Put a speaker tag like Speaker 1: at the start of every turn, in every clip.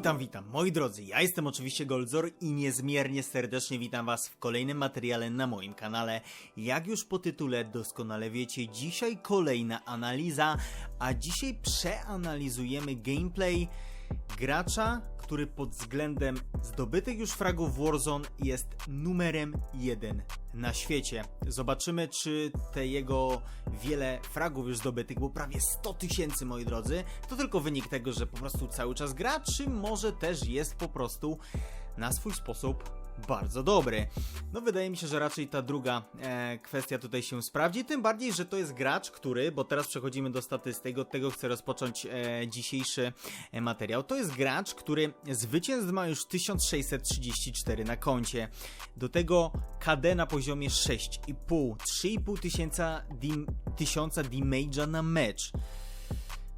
Speaker 1: Witam, witam, moi drodzy, ja jestem oczywiście Goldzor i niezmiernie serdecznie witam was w kolejnym materiale na moim kanale. Jak już po tytule doskonale wiecie, dzisiaj kolejna analiza, a dzisiaj przeanalizujemy gameplay gracza, który pod względem zdobytych już fragów Warzone jest numerem jeden na świecie. Zobaczymy, czy te jego wiele fragów już zdobytych, bo prawie 100 tysięcy, moi drodzy, to tylko wynik tego, że po prostu cały czas gra, czy może też jest po prostu na swój sposób bardzo dobry. No wydaje mi się, że raczej ta druga e, kwestia tutaj się sprawdzi, tym bardziej, że to jest gracz, który, bo teraz przechodzimy do statystyk, od tego chcę rozpocząć e, dzisiejszy e, materiał. To jest gracz, który zwycięstw ma już 1634 na koncie. Do tego KD na poziomie 6,5, 3,5 tysiąca dim, tysiąca damage'a na mecz.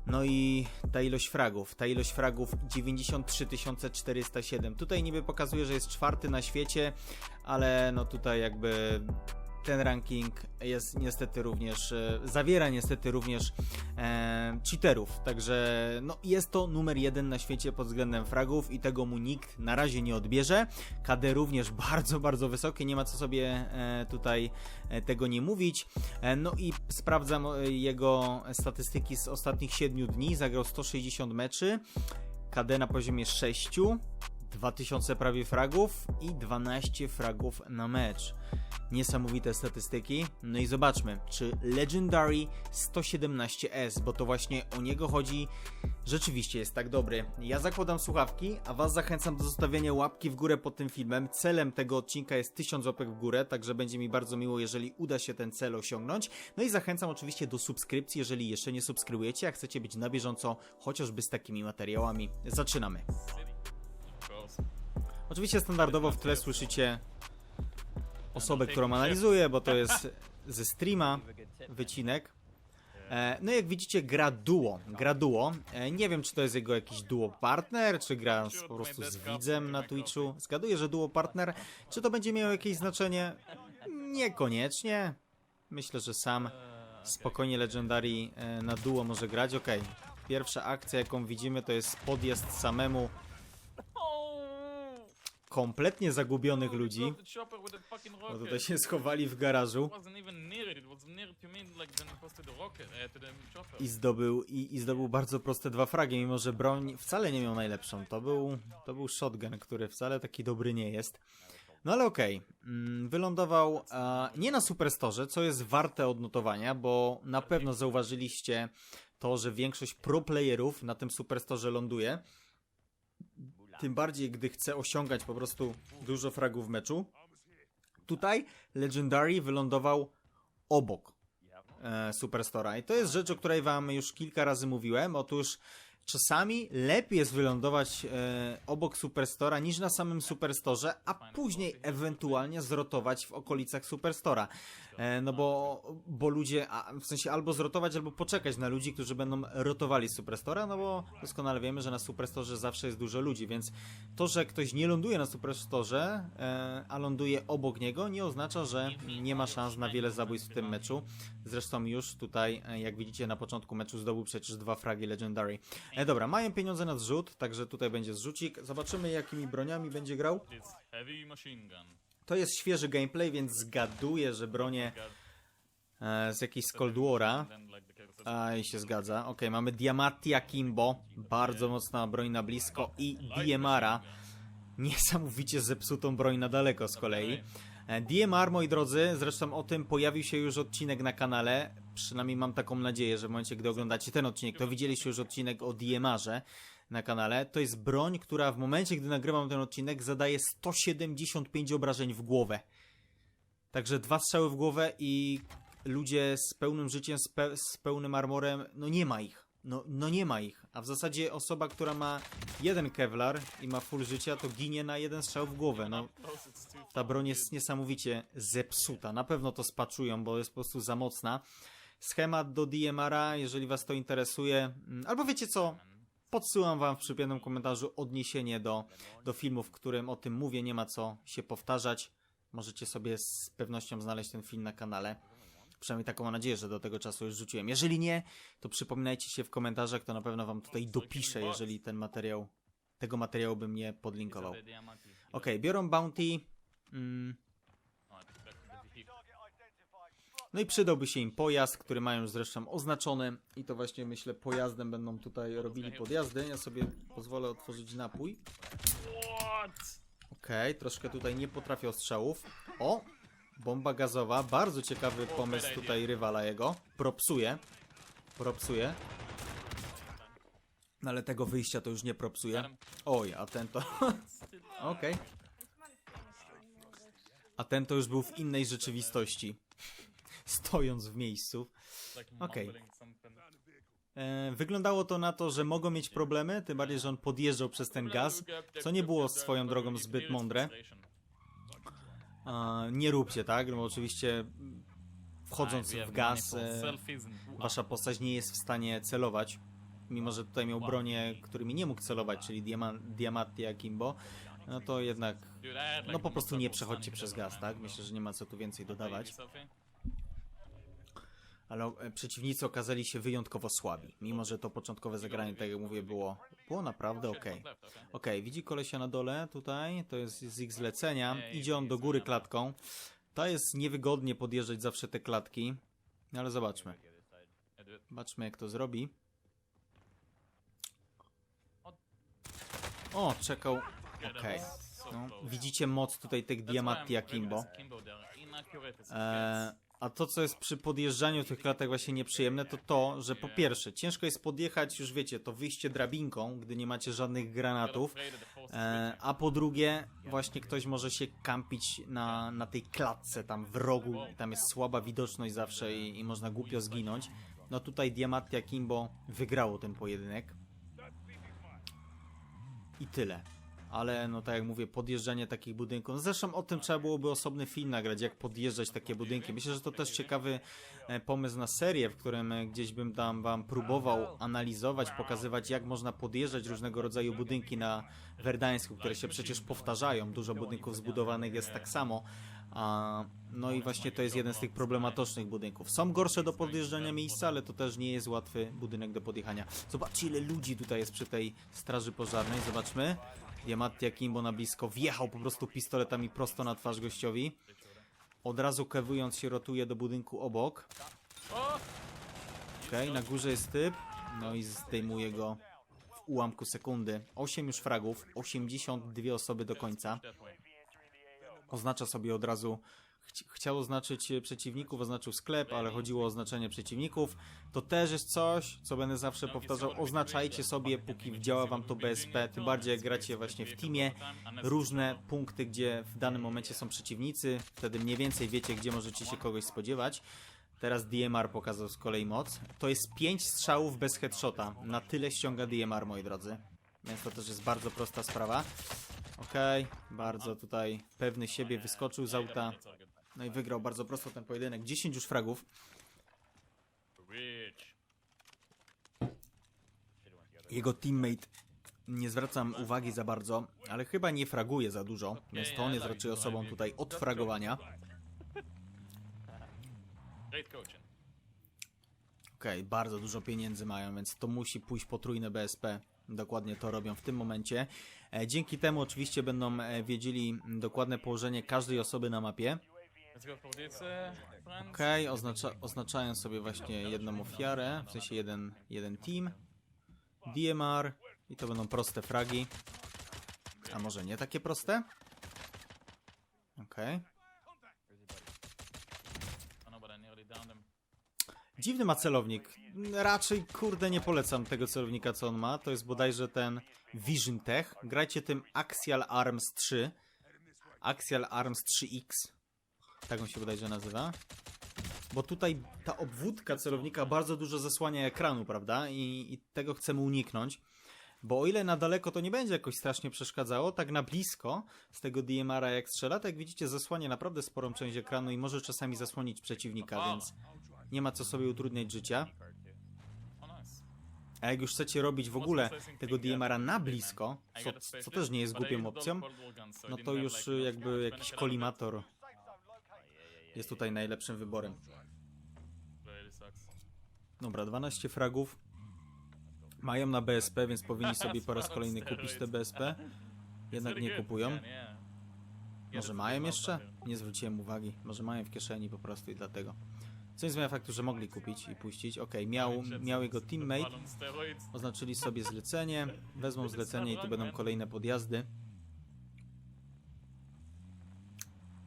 Speaker 1: No i ta ilość fragów, ta ilość fragów 93 407. Tutaj niby pokazuje, że jest czwarty na świecie, ale no tutaj jakby ten ranking jest niestety również, e, zawiera niestety również e, cheaterów, także no jest to numer jeden na świecie pod względem fragów i tego mu nikt na razie nie odbierze. KD również bardzo, bardzo wysokie, nie ma co sobie e, tutaj e, tego nie mówić. E, no i sprawdzam e, jego statystyki z ostatnich 7 dni, zagrał 160 meczy, KD na poziomie 6, 2000 prawie fragów i 12 fragów na mecz. Niesamowite statystyki. No i zobaczmy, czy Legendary 117S, bo to właśnie o niego chodzi, rzeczywiście jest tak dobry. Ja zakładam słuchawki, a Was zachęcam do zostawienia łapki w górę pod tym filmem. Celem tego odcinka jest 1000 łapek w górę, także będzie mi bardzo miło, jeżeli uda się ten cel osiągnąć. No i zachęcam oczywiście do subskrypcji, jeżeli jeszcze nie subskrybujecie, a chcecie być na bieżąco chociażby z takimi materiałami. Zaczynamy. Oczywiście standardowo w tle słyszycie osobę, którą analizuję, bo to jest ze streama wycinek. E, No jak widzicie gra duo, gra duo. E, Nie wiem czy to jest jego jakiś duo partner, czy gra z, po prostu z widzem na Twitchu. Zgaduję, że duo partner. Czy to będzie miało jakieś znaczenie? Niekoniecznie. Myślę, że sam spokojnie Legendary e, na duo może grać. Okej, pierwsza akcja jaką widzimy to jest podjazd samemu kompletnie zagubionych ludzi. Bo tutaj się schowali w garażu i zdobył, i, i zdobył bardzo proste dwa fragi, mimo że broń wcale nie miał najlepszą. To był, to był shotgun, który wcale taki dobry nie jest. No ale okej, mm, wylądował nie na Superstore, co jest warte odnotowania, bo na pewno zauważyliście to, że większość pro playerów na tym Superstore ląduje. Tym bardziej, gdy chce osiągać po prostu dużo fragów w meczu. Tutaj Legendary wylądował obok e, Superstora. I to jest rzecz, o której wam już kilka razy mówiłem. Otóż czasami lepiej jest wylądować e, obok Superstora niż na samym Superstore, a później ewentualnie zrotować w okolicach Superstora. E, no bo, bo ludzie, w sensie albo zrotować, albo poczekać na ludzi, którzy będą rotowali Superstora, no bo doskonale wiemy, że na Superstorze zawsze jest dużo ludzi, więc to, że ktoś nie ląduje na Superstorze, e, a ląduje obok niego, nie oznacza, że nie ma szans na wiele zabójstw w tym meczu. Zresztą już tutaj, e, jak widzicie, na początku meczu zdobył przecież dwa fragi Legendary. Dobra, mają pieniądze na zrzut, także tutaj będzie zrzucik. Zobaczymy, jakimi broniami będzie grał. To jest świeży gameplay, więc zgaduję, że bronię e, z jakiejś Cold War'a. A i się zgadza. Okej, mamy Diamatti Akimbo, bardzo mocna broń na blisko i DMR-a. Niesamowicie zepsutą broń na daleko z kolei. E, DMR, moi drodzy, zresztą o tym pojawił się już odcinek na kanale. Przynajmniej mam taką nadzieję, że w momencie, gdy oglądacie ten odcinek, to widzieliście już odcinek o DMR-ze na kanale. To jest broń, która w momencie, gdy nagrywam ten odcinek, zadaje 175 obrażeń w głowę. Także dwa strzały w głowę i ludzie z pełnym życiem, z, pe z pełnym armorem, no nie ma ich. No, no nie ma ich. A w zasadzie osoba, która ma jeden kevlar i ma full życia, to ginie na jeden strzał w głowę. No, ta broń jest niesamowicie zepsuta. Na pewno to spaczują, bo jest po prostu za mocna. Schemat do DMR-a, jeżeli was to interesuje. mm, Albo wiecie co? Podsyłam wam w przypiętym komentarzu odniesienie do, do filmu, w którym o tym mówię. Nie ma co się powtarzać. Możecie sobie z pewnością znaleźć ten film na kanale. Przynajmniej taką mam nadzieję, że do tego czasu już rzuciłem. Jeżeli nie, to przypominajcie się w komentarzach, to na pewno wam tutaj dopiszę, jeżeli ten materiał tego materiału bym nie podlinkował. Okej, biorą bounty. Mm,
Speaker 2: Oh, I expected the Jeep.
Speaker 1: No i przydałby się im pojazd, który mają już zresztą oznaczony. I to właśnie myślę pojazdem będą tutaj robili podjazdy. Ja sobie pozwolę otworzyć napój. Okej, troszkę tutaj nie potrafię ostrzałów. O! Bomba gazowa. Bardzo ciekawy pomysł tutaj rywala jego. Propsuje. Propsuje. No ale tego wyjścia to już nie propsuje. Oj, a ten to... Okej. A ten to już był w innej rzeczywistości. Stojąc w miejscu. Okej.
Speaker 2: something.
Speaker 1: E, wyglądało to na to, że mogą mieć problemy, tym bardziej, że on podjeżdżał przez ten gaz, co nie było swoją drogą zbyt mądre. Nie róbcie tak, no bo oczywiście wchodząc w gaz, e, wasza postać nie jest w stanie celować. Mimo, że tutaj miał bronię, którymi nie mógł celować, czyli diama Diamatti Akimbo, no to jednak, no po prostu nie przechodźcie przez gaz, tak? Myślę, że nie ma co tu więcej dodawać. Ale e, przeciwnicy okazali się wyjątkowo słabi, mimo że to początkowe zagranie, tak jak mówię, było, było naprawdę okej. Okej, widzi kolesia na dole tutaj, to jest z ich zlecenia, idzie on do góry klatką. To jest niewygodnie podjeżdżać zawsze te klatki, no ale zobaczmy. Zobaczmy jak to zrobi. O, czekał. Okej. No, widzicie moc tutaj tych Diamatti Akimbo. E, a to, co jest przy podjeżdżaniu tych klatek właśnie nieprzyjemne, to to, że po pierwsze, ciężko jest podjechać, już wiecie, to wyjście drabinką, gdy nie macie żadnych granatów, e, a po drugie, właśnie ktoś może się kampić na, na tej klatce tam w rogu, tam jest słaba widoczność zawsze i, i można głupio zginąć. No tutaj Diamatti Akimbo wygrało ten pojedynek. I tyle. Ale no tak jak mówię, podjeżdżanie takich budynków. No zresztą o tym trzeba byłoby osobny film nagrać, jak podjeżdżać takie budynki. Myślę, że to też ciekawy e, pomysł na serię, w którym e, gdzieś bym tam wam próbował analizować, pokazywać jak można podjeżdżać różnego rodzaju budynki na Werdańsku, które się przecież powtarzają. Dużo budynków zbudowanych jest tak samo. A, no i właśnie to jest jeden z tych problematycznych budynków. Są gorsze do podjeżdżania miejsca, ale to też nie jest łatwy budynek do podjechania. Zobaczcie ile ludzi tutaj jest przy tej straży pożarnej. Zobaczmy. Diamatti Akimbo na blisko wjechał po prostu pistoletami prosto na twarz gościowi. Od razu kewując się rotuje do budynku obok. Okej, na górze jest typ. No i zdejmuje go w ułamku sekundy. 8 już fragów, 82 osoby do końca. Oznacza sobie od razu. chci- Chciał oznaczyć e, przeciwników, oznaczył sklep, ale chodziło o oznaczenie przeciwników. To też jest coś, co będę zawsze powtarzał. Oznaczajcie sobie, póki działa wam to BSP, tym bardziej jak gracie właśnie w teamie, różne punkty, gdzie w danym momencie są przeciwnicy. Wtedy mniej więcej wiecie, gdzie możecie się kogoś spodziewać. Teraz DMR pokazał z kolei moc. To jest 5 strzałów bez headshota. Na tyle ściąga DMR, moi drodzy. Więc to też jest bardzo prosta sprawa. Okej, bardzo tutaj pewny siebie wyskoczył z auta. No i wygrał bardzo prosto ten pojedynek. 10 już fragów. Jego teammate nie zwracam uwagi za bardzo, ale chyba nie fraguje za dużo, więc to on jest raczej osobą tutaj od fragowania. Okej, bardzo dużo pieniędzy mają, więc to musi pójść potrójne BSP. Dokładnie to robią w tym momencie. E, dzięki temu oczywiście będą e, wiedzieli dokładne położenie każdej osoby na mapie. Okej, oznacza, oznaczają sobie właśnie jedną ofiarę, w sensie jeden, jeden team. DMR i to będą proste fragi. A może nie takie proste? Okej. Dziwny ma celownik. Raczej, kurde, nie polecam tego celownika, co on ma. To jest bodajże ten Vision Tech. Grajcie tym Axial Arms 3. Axial Arms 3X. Tak on się bodajże nazywa. Bo tutaj ta obwódka celownika bardzo dużo zasłania ekranu, prawda? I, I tego chcemy uniknąć. Bo o ile na daleko to nie będzie jakoś strasznie przeszkadzało, tak na blisko z tego DMR-a jak strzela, tak jak widzicie zasłania naprawdę sporą część ekranu i może czasami zasłonić przeciwnika, więc nie ma co sobie utrudniać życia. A jak już chcecie robić w ogóle tego DMR-a na blisko, co, co też nie jest głupią opcją, no to już jakby jakiś kolimator jest tutaj najlepszym wyborem. Dobra, 12 fragów. Mają na BSP, więc powinni sobie po raz kolejny kupić te BSP. Jednak nie kupują. Może mają jeszcze? Nie zwróciłem uwagi. Może mają w kieszeni po prostu i dlatego. Co nie zmienia faktu, że mogli kupić i puścić. Okej, miał, miał jego teammate. Oznaczyli sobie zlecenie. Wezmą zlecenie i tu będą kolejne podjazdy.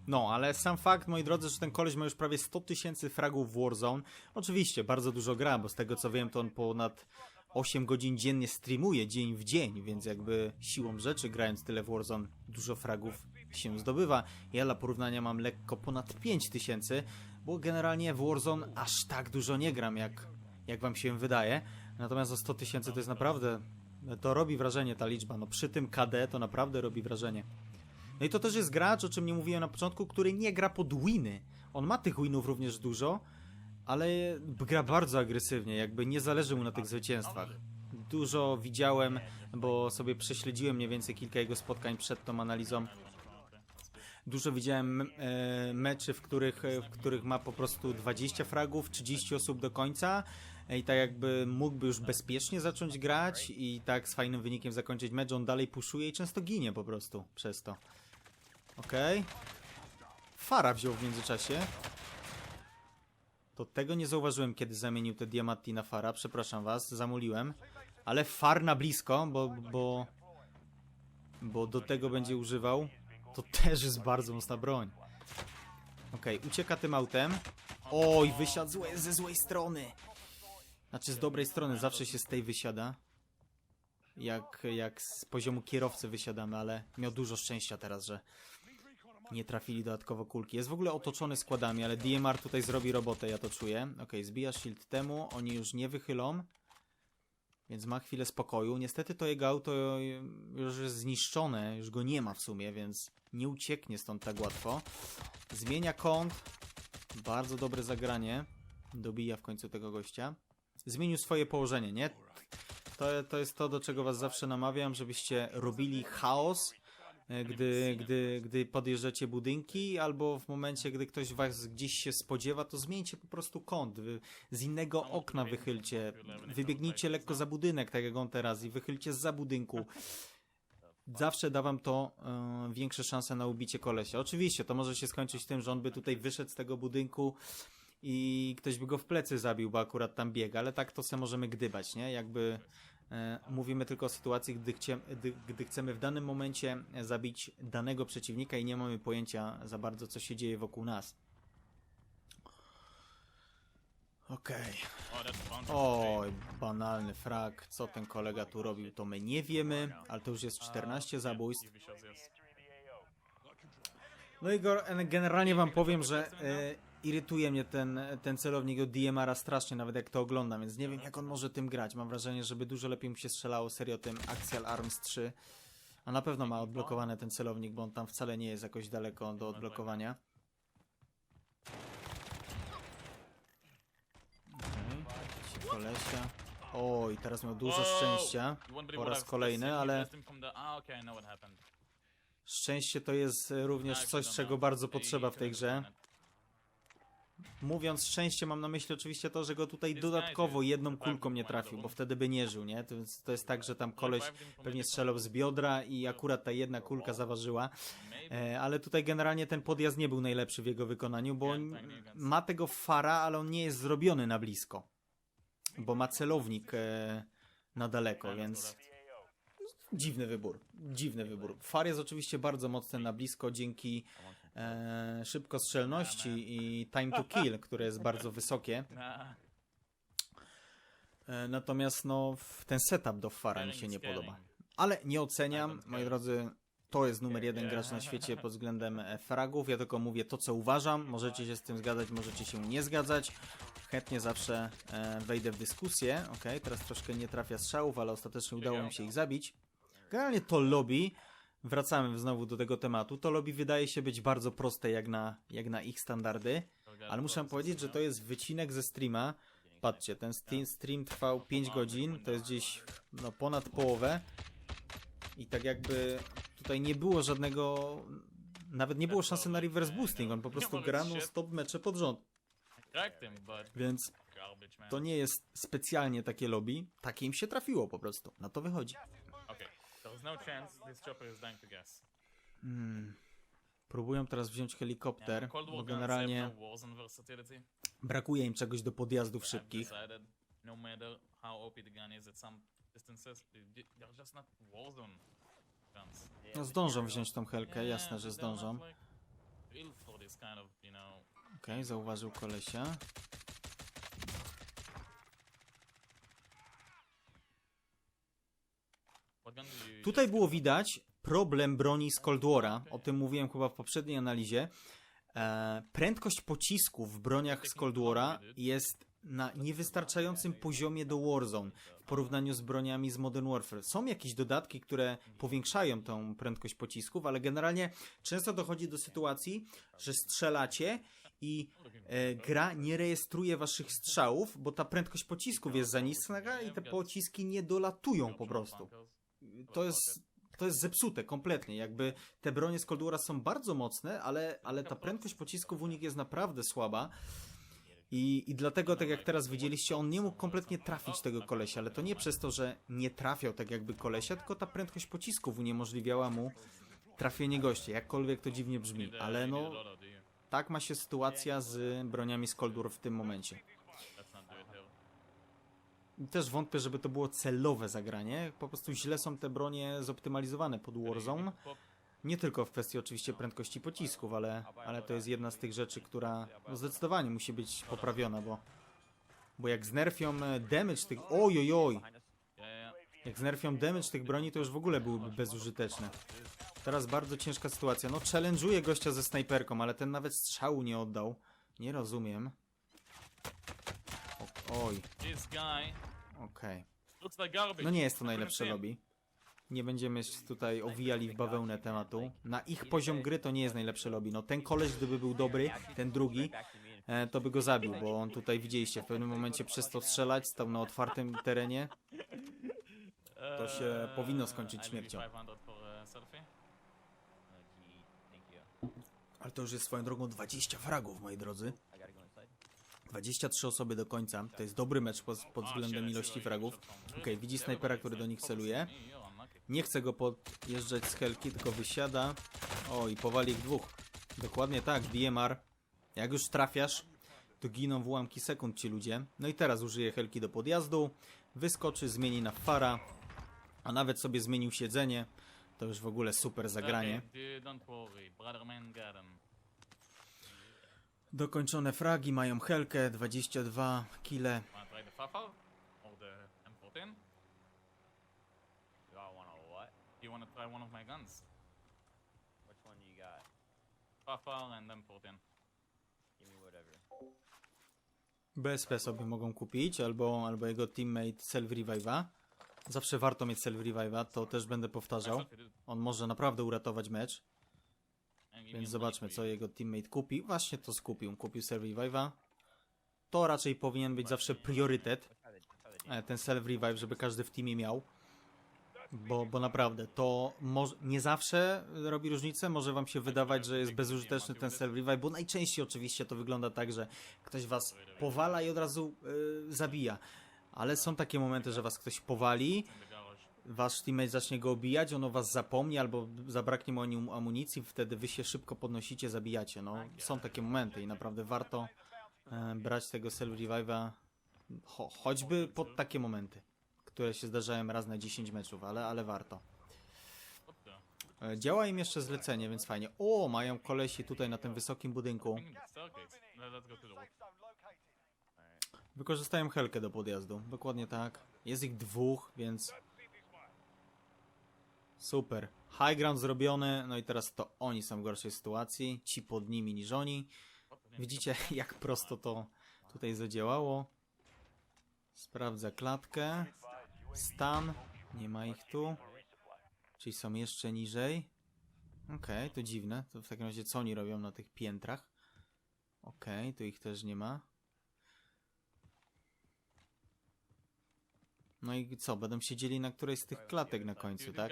Speaker 1: No, ale sam fakt, moi drodzy, że ten koleś ma już prawie 100 tysięcy fragów w Warzone. Oczywiście, bardzo dużo gra, bo z tego co wiem, to on ponad 8 godzin dziennie streamuje, dzień w dzień, więc jakby siłą rzeczy, grając tyle w Warzone, dużo fragów się zdobywa. Ja dla porównania mam lekko ponad 5 tysięcy, bo generalnie w Warzone aż tak dużo nie gram, jak, jak wam się wydaje. Natomiast o 100 tysięcy to jest naprawdę, to robi wrażenie ta liczba. No przy tym KD to naprawdę robi wrażenie. No i to też jest gracz, o czym nie mówiłem na początku, który nie gra pod winy. On ma tych winów również dużo, ale gra bardzo agresywnie, jakby nie zależy mu na tych zwycięstwach. Dużo widziałem, bo sobie prześledziłem mniej więcej kilka jego spotkań przed tą analizą. Dużo widziałem e, meczy, w których, e, w których ma po prostu 20 fragów, 30 osób do końca e, i tak jakby mógłby już bezpiecznie zacząć grać i tak z fajnym wynikiem zakończyć mecz, on dalej puszuje i często ginie po prostu przez to. Okej. Fara wziął w międzyczasie. To tego nie zauważyłem, kiedy zamienił te diamanty na fara. Przepraszam was, zamuliłem. Ale far na blisko, bo, bo, bo do tego będzie używał. To też jest bardzo mocna broń. Okej, ucieka tym autem. Oj, wysiadł złe, ze złej strony. Znaczy z dobrej strony, zawsze się z tej wysiada. Jak, jak z poziomu kierowcy wysiadamy, ale miał dużo szczęścia teraz, że nie trafili dodatkowo kulki. Jest w ogóle otoczony składami, ale DMR tutaj zrobi robotę, ja to czuję. Ok, zbija shield temu, oni już nie wychylą. Więc ma chwilę spokoju. Niestety to jego auto już jest zniszczone, już go nie ma w sumie, więc nie ucieknie stąd tak łatwo. Zmienia kąt. Bardzo dobre zagranie. Dobija w końcu tego gościa. Zmienił swoje położenie, nie? To, to jest to, do czego was zawsze namawiam, żebyście robili chaos, gdy, gdy, gdy podjeżdżacie budynki, albo w momencie, gdy ktoś was gdzieś się spodziewa, to zmieńcie po prostu kąt. Wy z innego okna wychylcie. Wybiegnijcie lekko za budynek, tak jak on teraz, i wychylcie za budynku. Zawsze da wam to e, większe szanse na ubicie kolesia. Oczywiście, to może się skończyć tym, że on by tutaj wyszedł z tego budynku i ktoś by go w plecy zabił, bo akurat tam biega, ale tak to se możemy gdybać, nie? Jakby e, mówimy tylko o sytuacji, gdy, chcie, gdy, gdy chcemy w danym momencie zabić danego przeciwnika i nie mamy pojęcia za bardzo, co się dzieje wokół nas. Okej. Oj, banalny frak. Co ten kolega tu robił, to my nie wiemy, ale to już jest 14 zabójstw. No i generalnie wam powiem, że e, irytuje mnie ten, ten celownik od DMR-a strasznie, nawet jak to oglądam, więc nie wiem jak on może tym grać. Mam wrażenie, żeby dużo lepiej mu się strzelało serio tym Axial Arms 3. A na pewno ma odblokowany ten celownik, bo on tam wcale nie jest jakoś daleko do odblokowania. Okej, ci kolesia. Oj, teraz miał dużo szczęścia. po raz kolejny, ale- Szczęście to jest e, również coś, czego bardzo potrzeba w tej grze. Mówiąc szczęście, mam na myśli oczywiście to, że go tutaj dodatkowo jedną kulką nie trafił, bo wtedy by nie żył, nie? To jest, to jest tak, że tam koleś pewnie strzelał z biodra i akurat ta jedna kulka zaważyła. E, ale tutaj generalnie ten podjazd nie był najlepszy w jego wykonaniu, bo on ma tego fara, ale on nie jest zrobiony na blisko. Bo ma celownik e, na daleko, więc dziwny wybór. Dziwny wybór. Far jest oczywiście bardzo mocny na blisko dzięki e, szybkostrzelności i time to kill, które jest bardzo wysokie. E, natomiast no, ten setup do Fara mi się nie podoba. Ale nie oceniam, moi drodzy, to jest numer jeden gracz na świecie pod względem e, fragów. Ja tylko mówię to, co uważam. Możecie się z tym zgadzać, możecie się nie zgadzać. Chętnie zawsze e, wejdę w dyskusję. Ok, teraz troszkę nie trafia strzałów, ale ostatecznie udało mi się ich zabić. Generalnie to lobby, wracamy znowu do tego tematu, to lobby wydaje się być bardzo proste jak na, jak na ich standardy. Ale muszę powiedzieć, że to jest wycinek ze streama. Patrzcie, ten stream trwał 5 godzin, to jest gdzieś no, ponad połowę. I tak jakby tutaj nie było żadnego. Nawet nie było szansy na reverse boosting. On po prostu gra non stop mecze pod rząd. Więc. To nie jest specjalnie takie lobby, takie im się trafiło po prostu. Na to wychodzi.
Speaker 2: No chance this chopper is dying to gas.
Speaker 1: Hmm. Próbują teraz wziąć helikopter, bo generalnie brakuje im czegoś do podjazdów szybkich.
Speaker 2: no matter how OP the gun is at some distances, they- they're just not Warzone guns.
Speaker 1: No zdążą wziąć tą helkę, jasne, że zdążą. Okej, zauważył kolesia.
Speaker 2: what gun do
Speaker 1: Tutaj było widać problem broni z Cold War'a. O tym mówiłem chyba w poprzedniej analizie. E, prędkość pocisków w broniach z Cold War'a jest na niewystarczającym poziomie do Warzone w porównaniu z broniami z Modern Warfare. Są jakieś dodatki, które powiększają tą prędkość pocisków, ale generalnie często dochodzi do sytuacji, że strzelacie i e, gra nie rejestruje waszych strzałów, bo ta prędkość pocisków jest za niska i te pociski nie dolatują po prostu to jest, to jest zepsute kompletnie. Jakby te bronie z Cold War'a są bardzo mocne, ale, ale ta prędkość pocisków u nich jest naprawdę słaba. I, I dlatego, tak jak teraz widzieliście, on nie mógł kompletnie trafić tego kolesia, ale to nie przez to, że nie trafiał tak jakby kolesia, tylko ta prędkość pocisków uniemożliwiała mu trafienie gościa, jakkolwiek to dziwnie brzmi, ale no tak ma się sytuacja z broniami z Cold War w tym momencie.
Speaker 2: Let's not do it here.
Speaker 1: I Też wątpię, żeby to było celowe zagranie, po prostu źle są te bronie zoptymalizowane pod Warzone. Nie tylko w kwestii oczywiście prędkości pocisków, ale, ale to jest jedna z tych rzeczy, która no zdecydowanie musi być poprawiona, bo, bo jak znerfią e, damage tych... Ojojoj! Jak znerfią damage tych broni, to już w ogóle byłyby bezużyteczne. Teraz bardzo ciężka sytuacja. No, challenge'uje gościa ze snajperką, ale ten nawet strzału nie oddał. Nie rozumiem. Oj,
Speaker 2: This guy
Speaker 1: okej.
Speaker 2: looks like garbage.
Speaker 1: No nie jest to najlepsze lobby. Nie będziemy się tutaj owijali w bawełnę tematu. Na ich poziom gry to nie jest najlepsze lobby. No ten koleś, gdyby był dobry, ten drugi, e, to by go zabił, bo on tutaj widzieliście, w pewnym momencie przestał strzelać, stał na otwartym terenie. To się powinno skończyć śmiercią.
Speaker 2: 500 for a selfie.
Speaker 1: Ale to już jest swoją drogą 20 fragów, moi drodzy. 23 osoby do końca. To jest dobry mecz pod, pod względem ilości fragów. Okej, widzi snajpera, który do nich celuje. Nie chce go podjeżdżać z helki, tylko wysiada. O, i powali ich dwóch. Dokładnie tak, DMR. Jak już trafiasz, to giną w ułamki sekund ci ludzie. No i teraz użyje helki do podjazdu. Wyskoczy, zmieni na fara. A nawet sobie zmienił siedzenie. To już w ogóle super zagranie.
Speaker 2: Okay, dude, don't worry. Brother man got him.
Speaker 1: Dokończone fragi, mają helkę, 22 kile.
Speaker 2: Wanna try the Fafal? Or the M14?
Speaker 3: Do I want a what?
Speaker 2: You wanna try one of my guns?
Speaker 3: Which one you got?
Speaker 2: Fafal and M14.
Speaker 3: Give me whatever.
Speaker 1: BSP sobie mogą kupić, albo, albo jego teammate Self Revive'a. Zawsze warto mieć Self Revive'a, to też będę powtarzał. On może naprawdę uratować mecz, więc zobaczmy co jego teammate kupi. Właśnie to skupił, kupił Self Revive'a. To raczej powinien być zawsze priorytet, e, ten Self Revive, żeby każdy w teamie miał. Bo, bo naprawdę to nie zawsze robi różnicę. Może wam się wydawać, że jest bezużyteczny ten self revive, bo najczęściej oczywiście to wygląda tak, że ktoś was powala i od razu y, zabija. Ale są takie momenty, że was ktoś powali. Wasz teammate zacznie go obijać, on o was zapomni albo zabraknie mu amunicji, wtedy wy się szybko podnosicie, zabijacie. No, są takie momenty i naprawdę warto e, brać tego self revive'a cho choćby pod takie momenty, które się zdarzają raz na 10 meczów, ale, ale warto. E, Działa im jeszcze zlecenie, więc fajnie. O, mają kolesi tutaj na tym wysokim budynku. Wykorzystają helkę do podjazdu. Dokładnie tak. Jest ich dwóch, więc. Super. High ground zrobiony, no i teraz to oni są w gorszej sytuacji. Ci pod nimi niż oni. Widzicie, jak prosto to tutaj zadziałało. Sprawdza klatkę. Stan. Nie ma ich tu. Czyli są jeszcze niżej. Okej, to dziwne. To w takim razie co oni robią na tych piętrach? Okej, tu ich też nie ma. No i co, będą siedzieli na którejś z tych klatek na końcu, tak?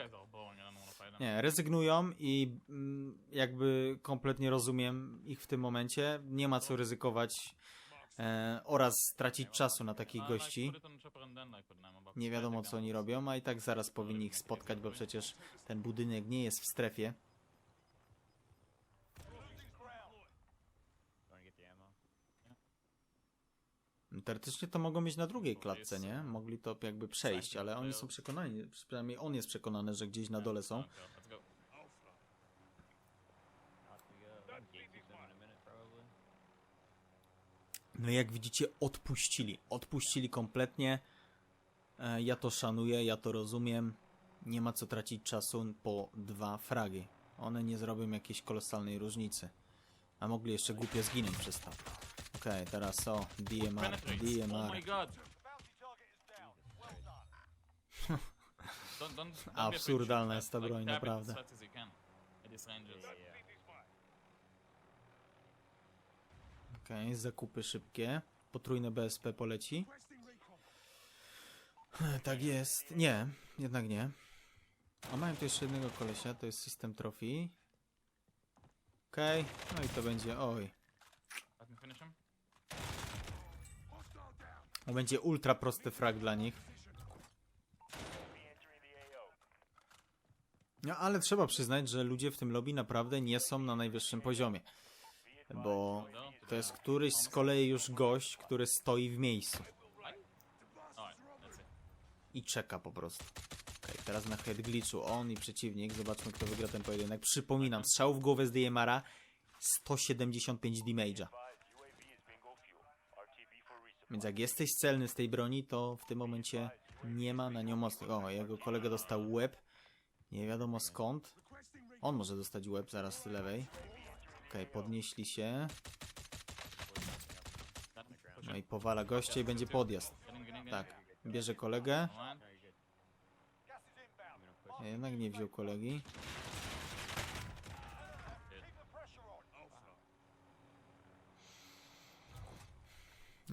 Speaker 1: Nie, rezygnują i mm, jakby kompletnie rozumiem ich w tym momencie. Nie ma co ryzykować e, oraz tracić czasu na takich
Speaker 2: Uh,
Speaker 1: gości. Nie wiadomo co oni robią, a i tak zaraz powinni ich spotkać, bo przecież ten budynek nie jest w strefie.
Speaker 3: Going to get the ammo.
Speaker 1: Teoretycznie to mogą mieć na drugiej klatce, nie? Mogli to jakby przejść, ale oni są przekonani, przynajmniej on jest przekonany, że gdzieś na dole są.
Speaker 3: Them in a minute, probably.
Speaker 1: No jak widzicie, odpuścili. Odpuścili kompletnie. E, Ja to szanuję, ja to rozumiem. Nie ma co tracić czasu po dwa fragi. One nie zrobią jakiejś kolosalnej różnicy. A mogli jeszcze głupio zginąć przez to. Okej, teraz o, DMR.
Speaker 2: Oh
Speaker 1: DMR.
Speaker 2: my god. Don't, don't, don't be
Speaker 1: Absurdalna
Speaker 2: afraid
Speaker 1: jest ta broń,
Speaker 2: tap it
Speaker 1: naprawdę.
Speaker 2: as fast as you can at these ranges.
Speaker 3: Yeah, yeah.
Speaker 1: Okej, zakupy szybkie. Potrójne BSP poleci. Tak jest. Nie, jednak nie. A mają tu jeszcze jednego kolesia, to jest system trofii. Okej, no i to będzie, oj.
Speaker 2: Let me finish him.
Speaker 1: To będzie ultra prosty frag dla nich. No ale trzeba przyznać, że ludzie w tym lobby naprawdę nie są na najwyższym poziomie. Bo to jest któryś z kolei już gość, który stoi w miejscu i czeka po prostu. Okej, teraz na head glitchu on i przeciwnik. Zobaczmy kto wygra ten pojedynek. Przypominam, strzał w głowę z DMR-a 175 damage'a. Więc jak jesteś celny z tej broni, to w tym momencie nie ma na nią mocnych. O, jego kolega dostał łeb. Nie wiadomo skąd. On może dostać łeb zaraz z lewej. Okej, podnieśli się. No i powala gościa i będzie podjazd. Tak, bierze kolegę. Jednak nie wziął kolegi.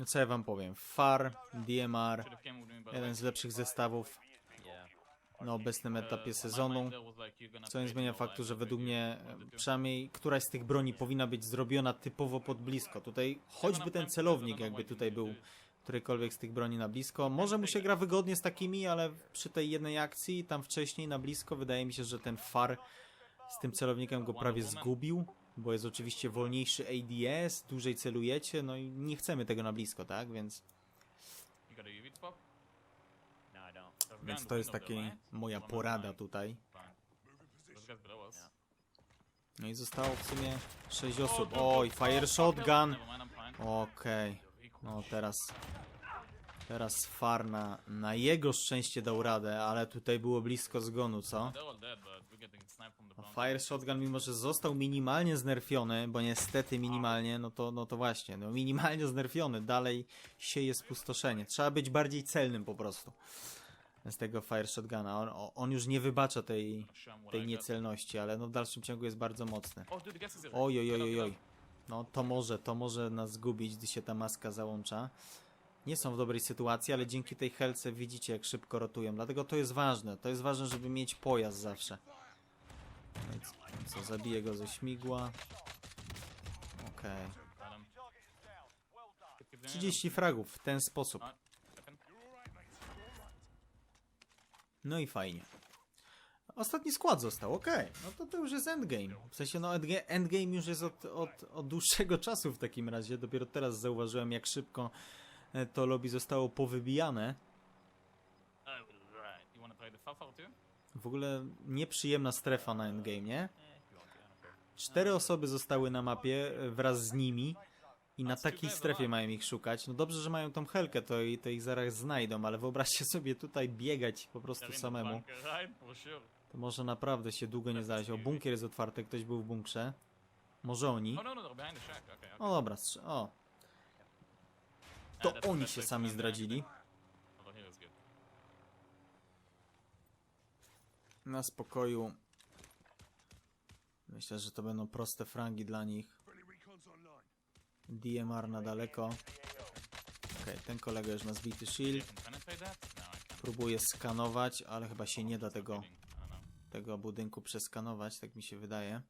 Speaker 1: No co ja wam powiem? FAR, DMR, jeden z lepszych zestawów na obecnym etapie sezonu. Co nie zmienia faktu, że według mnie e, przynajmniej któraś z tych broni powinna być zrobiona typowo pod blisko. Tutaj choćby ten celownik jakby tutaj był którejkolwiek z tych broni na blisko. Może mu się gra wygodnie z takimi, ale przy tej jednej akcji tam wcześniej na blisko wydaje mi się, że ten far z tym celownikiem go prawie zgubił, bo jest oczywiście wolniejszy ADS, dłużej celujecie, no i nie chcemy tego na blisko, tak? Więc?
Speaker 3: No,
Speaker 1: więc
Speaker 2: guns
Speaker 1: to jest
Speaker 2: right?
Speaker 1: moja porada tutaj. No i zostało w sumie 6
Speaker 2: Oh,
Speaker 1: osób. Oj, fire shotgun. Okej.
Speaker 2: Cool.
Speaker 1: No teraz. Teraz Farna na jego szczęście dał radę, ale tutaj było blisko zgonu, co? Fire Shotgun, mimo że został minimalnie znerfiony, bo niestety minimalnie, no to, no to właśnie, no minimalnie znerfiony, dalej sieje spustoszenie. Trzeba być bardziej celnym po prostu z tego Fire Shotguna. On, on już nie wybacza tej, tej niecelności, ale no w dalszym ciągu jest bardzo mocny. Oj, oj, oj, oj. No to może, to może nas zgubić, gdy się ta maska załącza. Nie są w dobrej sytuacji, ale dzięki tej helce widzicie, jak szybko rotują. Dlatego to jest ważne. To jest ważne, żeby mieć pojazd zawsze. Więc co, zabiję go ze śmigła. Okej.
Speaker 2: It.
Speaker 1: 30 fragów w ten sposób. No i fajnie. Ostatni skład został, okej. No to to już jest endgame. W sensie, no endga- endgame już jest od, od, od dłuższego czasu w takim razie. Dopiero teraz zauważyłem, jak szybko to lobby zostało powybijane. W ogóle nieprzyjemna strefa na endgame, nie? Cztery osoby zostały na mapie e, wraz z nimi i na takiej strefie mają ich szukać. No dobrze, że mają tą helkę, to, i- to ich zaraz znajdą, ale wyobraźcie sobie tutaj biegać po prostu samemu. To może naprawdę się długo nie znaleźć. O, bunkier jest otwarty, ktoś był w bunkrze. Może oni?
Speaker 2: Oh no, no.
Speaker 1: O dobra, o. To oni się sami zdradzili. Na spokoju. Myślę, że to będą proste frangi dla nich. DMR na daleko. Okej, ten kolega już ma zbity shield. Próbuje skanować, ale chyba się nie da tego, tego budynku przeskanować, tak mi się wydaje.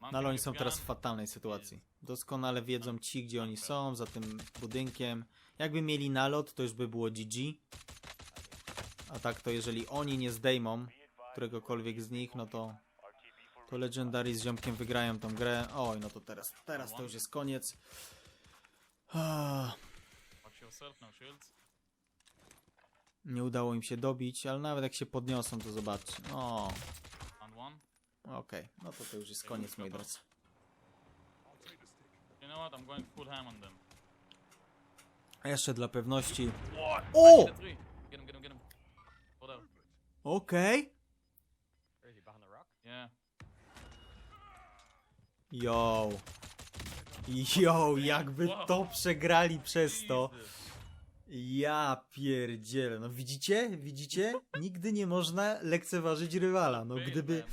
Speaker 1: No ale oni są teraz w fatalnej sytuacji. Doskonale wiedzą ci, gdzie oni są, za tym budynkiem. Jakby mieli nalot, to już by było GG. A tak to jeżeli oni nie zdejmą któregokolwiek z nich, no to to Legendary z ziomkiem wygrają tą grę. Oj, no to teraz, teraz to już jest koniec. Ah. Nie udało im się dobić, ale nawet jak się podniosą, to zobaczcie. O. okej, no to to już jest koniec, moi drodzy.
Speaker 2: You know what? I'm going full ham on them.
Speaker 1: A jeszcze dla pewności. O!
Speaker 2: Get three. Get him, get him, get him. Hold out.
Speaker 1: Okej.
Speaker 3: Where is he? Behind the rock?
Speaker 2: Yeah.
Speaker 1: Yo. Yo, jakby to przegrali przez to.
Speaker 2: Jesus.
Speaker 1: Ja pierdzielę. No widzicie? Widzicie? Nigdy nie można lekceważyć rywala. No gdyby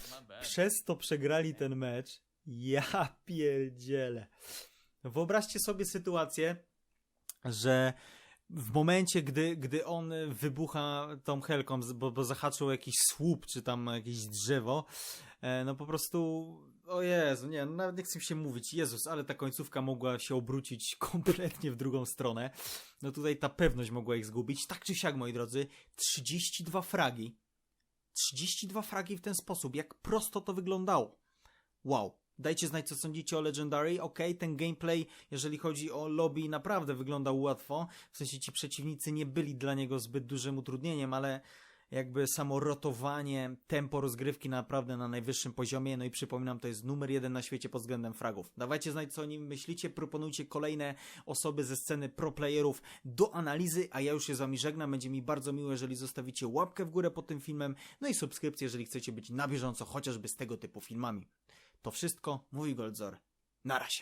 Speaker 1: przez to przegrali ten mecz, ja pierdzielę. Wyobraźcie sobie sytuację, że w momencie, gdy, gdy on wybucha tą helką, bo, bo zahaczył jakiś słup, czy tam jakieś drzewo, no po prostu, o Jezu, nie, no nawet nie chcę się mówić, Jezus, ale ta końcówka mogła się obrócić kompletnie w drugą stronę. No tutaj ta pewność mogła ich zgubić. Tak czy siak, moi drodzy, 32 fragi. 32 fragi w ten sposób. Jak prosto to wyglądało. Wow. Dajcie znać, co sądzicie o Legendary. Ok, ten gameplay, jeżeli chodzi o lobby, naprawdę wyglądał łatwo. W sensie ci przeciwnicy nie byli dla niego zbyt dużym utrudnieniem, ale jakby samo rotowanie, tempo rozgrywki naprawdę na najwyższym poziomie. No i przypominam, to jest numer jeden na świecie pod względem fragów. Dawajcie znać, co o nim myślicie. Proponujcie kolejne osoby ze sceny pro playerów do analizy, a ja już się z wami żegnam. Będzie mi bardzo miło, jeżeli zostawicie łapkę w górę pod tym filmem, no i subskrypcję, jeżeli chcecie być na bieżąco chociażby z tego typu filmami. To wszystko, mówi Goldzor. Na razie.